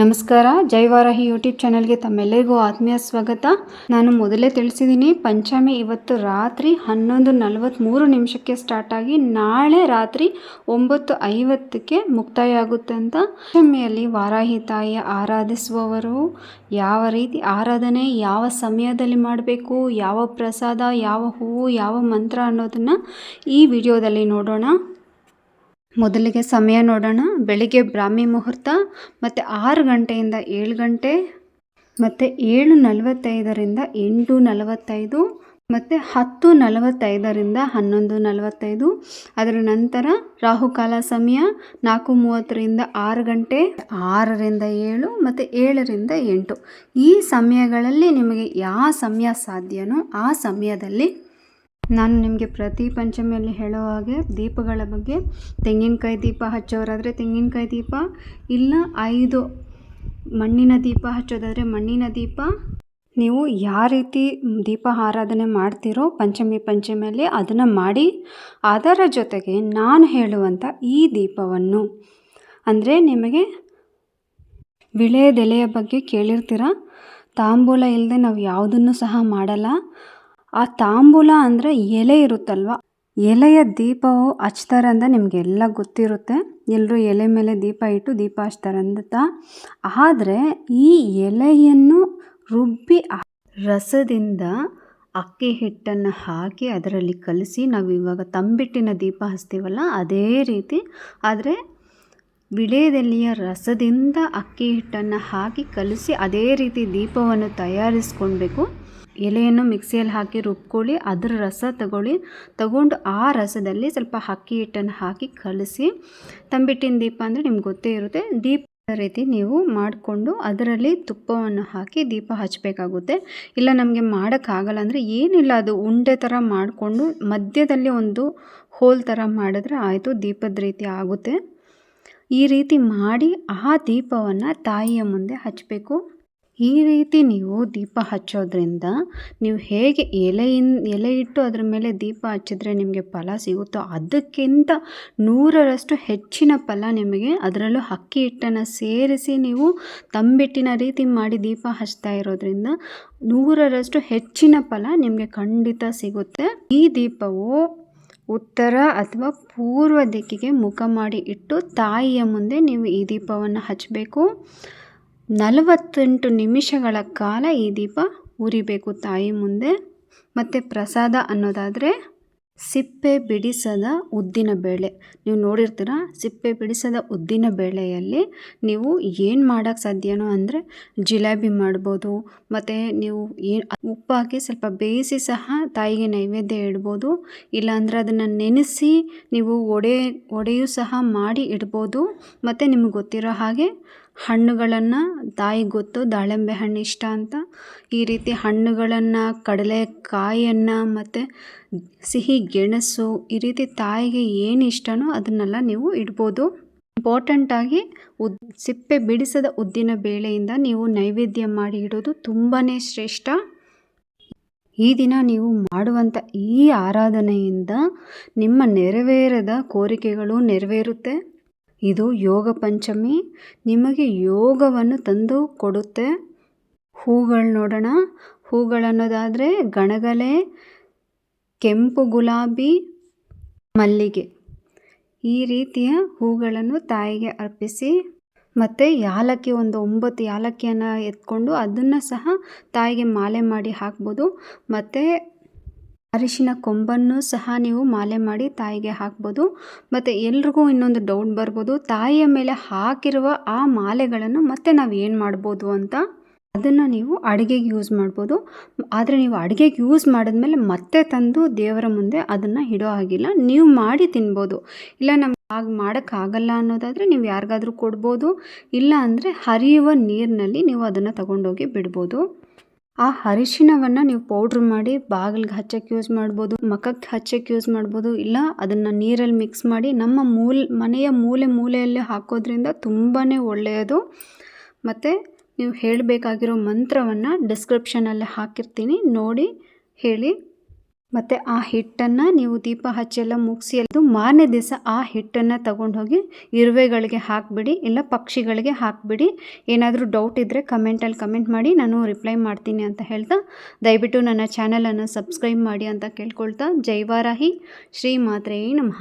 ನಮಸ್ಕಾರ, ಜೈವಾರಾಹಿ ಯೂಟ್ಯೂಬ್ ಚಾನಲ್ಗೆ ತಮ್ಮೆಲ್ಲರಿಗೂ ಆತ್ಮೀಯ ಸ್ವಾಗತ. ನಾನು ಮೊದಲೇ ತಿಳಿಸಿದ್ದೀನಿ, ಪಂಚಮಿ ಇವತ್ತು ರಾತ್ರಿ ಹನ್ನೊಂದು ನಲವತ್ತ್ಮೂರು ನಿಮಿಷಕ್ಕೆ ಸ್ಟಾರ್ಟ್ ಆಗಿ ನಾಳೆ ರಾತ್ರಿ ಒಂಬತ್ತು ಐವತ್ತಕ್ಕೆ ಮುಕ್ತಾಯ ಆಗುತ್ತೆ ಅಂತ. ಪಂಚಮಿಯಲ್ಲಿ ವಾರಾಹಿ ತಾಯಿಯ ಆರಾಧಿಸುವವರು, ಯಾವ ರೀತಿ ಆರಾಧನೆ, ಯಾವ ಸಮಯದಲ್ಲಿ ಮಾಡಬೇಕು, ಯಾವ ಪ್ರಸಾದ, ಯಾವ ಹೂವು, ಯಾವ ಮಂತ್ರ ಅನ್ನೋದನ್ನು ಈ ವಿಡಿಯೋದಲ್ಲಿ ನೋಡೋಣ. ಮೊದಲಿಗೆ ಸಮಯ ನೋಡೋಣ. ಬೆಳಿಗ್ಗೆ ಬ್ರಾಹ್ಮಿ ಮುಹೂರ್ತ, ಮತ್ತು ಆರು ಗಂಟೆಯಿಂದ ಏಳು ಗಂಟೆ, ಮತ್ತು ಏಳು ನಲವತ್ತೈದರಿಂದ ಎಂಟು ನಲವತ್ತೈದು, ಮತ್ತು ಹತ್ತು ನಲವತ್ತೈದರಿಂದ ಹನ್ನೊಂದು ನಲವತ್ತೈದು. ಅದರ ನಂತರ ರಾಹುಕಾಲ ಸಮಯ, ನಾಲ್ಕು ಮೂವತ್ತರಿಂದ ಆರು ಗಂಟೆ, ಆರರಿಂದ ಏಳು, ಮತ್ತು ಏಳರಿಂದ ಎಂಟು. ಈ ಸಮಯಗಳಲ್ಲಿ ನಿಮಗೆ ಯಾವ ಸಮಯ ಸಾಧ್ಯನೋ ಆ ಸಮಯದಲ್ಲಿ ನಾನು ನಿಮಗೆ ಪ್ರತಿ ಪಂಚಮಿಯಲ್ಲಿ ಹೇಳೋ ಹಾಗೆ ದೀಪಗಳ ಬಗ್ಗೆ ತೆಂಗಿನಕಾಯಿ ದೀಪ ಹಚ್ಚೋರಾದರೆ ತೆಂಗಿನಕಾಯಿ ದೀಪ, ಇಲ್ಲ ಐದು ಮಣ್ಣಿನ ದೀಪ ಹಚ್ಚೋದಾದರೆ ಮಣ್ಣಿನ ದೀಪ. ನೀವು ಯಾವ ರೀತಿ ದೀಪ ಆರಾಧನೆ ಮಾಡ್ತೀರೋ ಪಂಚಮಿ ಪಂಚಮಿಯಲ್ಲಿ ಅದನ್ನು ಮಾಡಿ, ಅದರ ಜೊತೆಗೆ ನಾನು ಹೇಳುವಂಥ ಈ ದೀಪವನ್ನು. ಅಂದರೆ ನಿಮಗೆ ವಿಳೆಯದೆಲೆಯ ಬಗ್ಗೆ ಕೇಳಿರ್ತೀರ? ತಾಂಬೂಲ ಇಲ್ಲದೆ ನಾವು ಯಾವುದನ್ನು ಸಹ ಮಾಡಲ್ಲ. ಆ ತಾಂಬೂಲ ಅಂದರೆ ಎಲೆ ಇರುತ್ತಲ್ವ? ಎಲೆಯ ದೀಪವು ಹಚ್ತಾರೆ ಅಂತ ನಿಮಗೆಲ್ಲ ಗೊತ್ತಿರುತ್ತೆ. ಎಲ್ಲರೂ ಎಲೆ ಮೇಲೆ ದೀಪ ಇಟ್ಟು ದೀಪ ಹಚ್ತಾರೆ ಅಂತ ಆದರೆ ಈ ಎಲೆಯನ್ನು ರುಬ್ಬಿ ರಸದಿಂದ ಅಕ್ಕಿ ಹಿಟ್ಟನ್ನು ಹಾಕಿ ಅದರಲ್ಲಿ ಕಲಸಿ ನಾವು ಇವಾಗ ತಂಬಿಟ್ಟಿನ ದೀಪ ಹಚ್ತೀವಲ್ಲ, ಅದೇ ರೀತಿ. ಆದರೆ ವಿಳೆದೆಲೆಯ ರಸದಿಂದ ಅಕ್ಕಿ ಹಿಟ್ಟನ್ನು ಹಾಕಿ ಕಲಸಿ ಅದೇ ರೀತಿ ದೀಪವನ್ನು ತಯಾರಿಸ್ಕೊಳ್ಬೇಕು. ಎಲೆಯನ್ನು ಮಿಕ್ಸಿಯಲ್ಲಿ ಹಾಕಿ ರುಬ್ಕೊಳ್ಳಿ, ಅದರ ರಸ ತಗೊಳ್ಳಿ. ತಗೊಂಡು ಆ ರಸದಲ್ಲಿ ಸ್ವಲ್ಪ ಅಕ್ಕಿ ಹಿಟ್ಟನ್ನು ಹಾಕಿ ಕಲಸಿ, ತಂಬಿಟ್ಟಿನ ದೀಪ ಅಂದರೆ ನಿಮ್ಗೆ ಗೊತ್ತೇ ಇರುತ್ತೆ ದೀಪ ರೀತಿ ನೀವು ಮಾಡಿಕೊಂಡು ಅದರಲ್ಲಿ ತುಪ್ಪವನ್ನು ಹಾಕಿ ದೀಪ ಹಚ್ಚಬೇಕಾಗುತ್ತೆ. ಇಲ್ಲ, ನಮಗೆ ಮಾಡೋಕ್ಕಾಗಲ್ಲ ಅಂದರೆ ಏನಿಲ್ಲ, ಅದು ಉಂಡೆ ಥರ ಮಾಡಿಕೊಂಡು ಮಧ್ಯದಲ್ಲಿ ಒಂದು ಹೋಲ್ ಥರ ಮಾಡಿದ್ರೆ ಆಯಿತು, ದೀಪದ ರೀತಿ ಆಗುತ್ತೆ. ಈ ರೀತಿ ಮಾಡಿ ಆ ದೀಪವನ್ನು ತಾಯಿಯ ಮುಂದೆ ಹಚ್ಚಬೇಕು ಈ ರೀತಿ ನೀವು ದೀಪ ಹಚ್ಚೋದ್ರಿಂದ ನೀವು ಹೇಗೆ ಎಲೆಯಿಂದ ಎಲೆ ಇಟ್ಟು ಅದರ ಮೇಲೆ ದೀಪ ಹಚ್ಚಿದ್ರೆ ನಿಮಗೆ ಫಲ ಸಿಗುತ್ತೋ ಅದಕ್ಕಿಂತ ನೂರರಷ್ಟು ಹೆಚ್ಚಿನ ಫಲ ನಿಮಗೆ ಅದರಲ್ಲೂ ಅಕ್ಕಿ ಹಿಟ್ಟನ್ನು ಸೇರಿಸಿ ನೀವು ತಂಬಿಟ್ಟಿನ ರೀತಿ ಮಾಡಿ ದೀಪ ಹಚ್ತಾ ಇರೋದ್ರಿಂದ ನೂರರಷ್ಟು ಹೆಚ್ಚಿನ ಫಲ ನಿಮಗೆ ಖಂಡಿತ ಸಿಗುತ್ತೆ. ಈ ದೀಪವು ಉತ್ತರ ಅಥವಾ ಪೂರ್ವ ದಿಕ್ಕಿಗೆ ಮುಖ ಮಾಡಿ ಇಟ್ಟು ತಾಯಿಯ ಮುಂದೆ ನೀವು ಈ ದೀಪವನ್ನು ಹಚ್ಚಬೇಕು. ನಲವತ್ತೆಂಟು ನಿಮಿಷಗಳ ಕಾಲ ಈ ದೀಪ ಉರಿಬೇಕು ತಾಯಿ ಮುಂದೆ. ಮತ್ತು ಪ್ರಸಾದ ಅನ್ನೋದಾದರೆ ಸಿಪ್ಪೆ ಬಿಡಿಸದ ಉದ್ದಿನ ಬೇಳೆ. ನೀವು ನೋಡಿರ್ತೀರ, ಸಿಪ್ಪೆ ಬಿಡಿಸದ ಉದ್ದಿನ ಬೇಳೆಯಲ್ಲಿ ನೀವು ಏನು ಮಾಡೋಕ್ಕೆ ಸಾಧ್ಯನೋ ಅಂದರೆ ಜಿಲೇಬಿ ಮಾಡ್ಬೋದು, ಮತ್ತು ನೀವು ಏನು ಉಪ್ಪಾಕಿ ಸ್ವಲ್ಪ ಬೇಯಿಸಿ ಸಹ ತಾಯಿಗೆ ನೈವೇದ್ಯ ಇಡ್ಬೋದು, ಇಲ್ಲಾಂದರೆ ಅದನ್ನು ನೆನೆಸಿ ನೀವು ಒಡೆ, ಒಡೆಯೂ ಸಹ ಮಾಡಿ ಇಡ್ಬೋದು, ಮತ್ತು ನಿಮ್ಗೆ ಗೊತ್ತಿರೋ ಹಾಗೆ ಹಣ್ಣುಗಳನ್ನು ತಾಯಿಗೆ ಗೊತ್ತು, ದಾಳಿಂಬೆ ಹಣ್ಣು ಇಷ್ಟ ಅಂತ. ಈ ರೀತಿ ಹಣ್ಣುಗಳನ್ನು ಕಡಲೆಕಾಯಿಯನ್ನು ಮತ್ತು ಸಿಹಿ ಗೆಣಸು ಈ ರೀತಿ ತಾಯಿಗೆ ಏನು ಇಷ್ಟನೋ ಅದನ್ನೆಲ್ಲ ನೀವು ಇಡ್ಬೋದು. ಇಂಪಾರ್ಟೆಂಟಾಗಿ ಉದ್, ಸಿಪ್ಪೆ ಬಿಡಿಸದ ಉದ್ದಿನ ಬೇಳೆಯಿಂದ ನೀವು ನೈವೇದ್ಯ ಮಾಡಿ ಇಡೋದು ತುಂಬಾ ಶ್ರೇಷ್ಠ. ಈ ದಿನ ನೀವು ಮಾಡುವಂಥ ಈ ಆರಾಧನೆಯಿಂದ ನಿಮ್ಮ ನೆರವೇರದ ಕೋರಿಕೆಗಳು ನೆರವೇರುತ್ತೆ. ಇದು ಯೋಗ ಪಂಚಮಿ. ನಿಮಗೆ ಯೋಗವನ್ನು ತಂದು ಕೊಡುತ್ತೆ. ಹೂಗಳು ನೋಡೋಣ. ಹೂಗಳನ್ನೋದಾದರೆ ಗಣಗಲೆ, ಕೆಂಪು ಗುಲಾಬಿ, ಮಲ್ಲಿಗೆ. ಈ ರೀತಿಯ ಹೂಗಳನ್ನು ತಾಯಿಗೆ ಅರ್ಪಿಸಿ ಮತ್ತು ಯಾಲಕ್ಕಿ, ಒಂದು ಒಂಬತ್ತು ಯಾಲಕ್ಕಿಯನ್ನು ಎತ್ಕೊಂಡು ಅದನ್ನು ಸಹ ತಾಯಿಗೆ ಮಾಲೆ ಮಾಡಿ ಹಾಕ್ಬೋದು. ಮತ್ತು ಅರಿಶಿನ ಕೊಂಬನ್ನು ಸಹ ನೀವು ಮಾಲೆ ಮಾಡಿ ತಾಯಿಗೆ ಹಾಕ್ಬೋದು. ಮತ್ತು ಎಲ್ರಿಗೂ ಇನ್ನೊಂದು ಡೌಟ್ ಬರ್ಬೋದು. ತಾಯಿಯ ಮೇಲೆ ಹಾಕಿರುವ ಆ ಮಾಲೆಗಳನ್ನು ಮತ್ತೆ ನಾವು ಏನು ಮಾಡ್ಬೋದು ಅಂತ ಅದನ್ನು ನೀವು ಅಡುಗೆಗೆ ಯೂಸ್ ಮಾಡ್ಬೋದು. ಆದರೆ ನೀವು ಅಡುಗೆಗೆ ಯೂಸ್ ಮಾಡಿದ್ಮೇಲೆ ಮತ್ತೆ ತಂದು ದೇವರ ಮುಂದೆ ಅದನ್ನು ಇಡೋ ಹಾಗಿಲ್ಲ. ನೀವು ಮಾಡಿ ತಿನ್ಬೋದು. ಇಲ್ಲ ನಮ್ಗೆ ಹಾಗೆ ಮಾಡೋಕ್ಕಾಗಲ್ಲ ಅನ್ನೋದಾದರೆ ನೀವು ಯಾರಿಗಾದರೂ ಕೊಡ್ಬೋದು. ಇಲ್ಲ ಅಂದರೆ ಹರಿಯುವ ನೀರಿನಲ್ಲಿ ನೀವು ಅದನ್ನು ತಗೊಂಡೋಗಿ ಬಿಡ್ಬೋದು. ಆ ಅರಿಶಿನವನ್ನು ನೀವು ಪೌಡ್ರ್ ಮಾಡಿ ಬಾಗಿಲಿಗೆ ಹಚ್ಚಕ್ಕೆ ಯೂಸ್ ಮಾಡ್ಬೋದು, ಮಖಕ್ಕೆ ಹಚ್ಚಕ್ಕೆ ಯೂಸ್ ಮಾಡ್ಬೋದು, ಇಲ್ಲ ಅದನ್ನು ನೀರಲ್ಲಿ ಮಿಕ್ಸ್ ಮಾಡಿ ನಮ್ಮ ಮೂಲ, ಮನೆಯ ಮೂಲೆ ಮೂಲೆಯಲ್ಲಿ ಹಾಕೋದ್ರಿಂದ ತುಂಬಾ ಒಳ್ಳೆಯದು. ಮತ್ತು ನೀವು ಹೇಳಬೇಕಾಗಿರೋ ಮಂತ್ರವನ್ನು ಡಿಸ್ಕ್ರಿಪ್ಷನಲ್ಲಿ ಹಾಕಿರ್ತೀನಿ, ನೋಡಿ, ಹೇಳಿ. ಮತ್ತು ಆ ಹಿಟ್ಟನ್ನು ನೀವು ದೀಪ ಹಚ್ಚೆಲ್ಲ ಮುಗಿಸಿ ಮಾರನೇ ದಿವಸ ಆ ಹಿಟ್ಟನ್ನು ತಗೊಂಡು ಹೋಗಿ ಇರುವೆಗಳಿಗೆ ಹಾಕಿಬಿಡಿ, ಇಲ್ಲ ಪಕ್ಷಿಗಳಿಗೆ ಹಾಕಿಬಿಡಿ. ಏನಾದರೂ ಡೌಟ್ ಇದ್ದರೆ ಕಮೆಂಟಲ್ಲಿ ಕಮೆಂಟ್ ಮಾಡಿ, ನಾನು ರಿಪ್ಲೈ ಮಾಡ್ತೀನಿ ಅಂತ ಹೇಳ್ತಾ, ದಯವಿಟ್ಟು ನನ್ನ ಚಾನಲನ್ನು ಸಬ್ಸ್ಕ್ರೈಬ್ ಮಾಡಿ ಅಂತ ಕೇಳ್ಕೊಳ್ತಾ ಜೈವಾರಾಹಿ ಶ್ರೀ ಮಾತ್ರೆಯೇ ನಮಃ.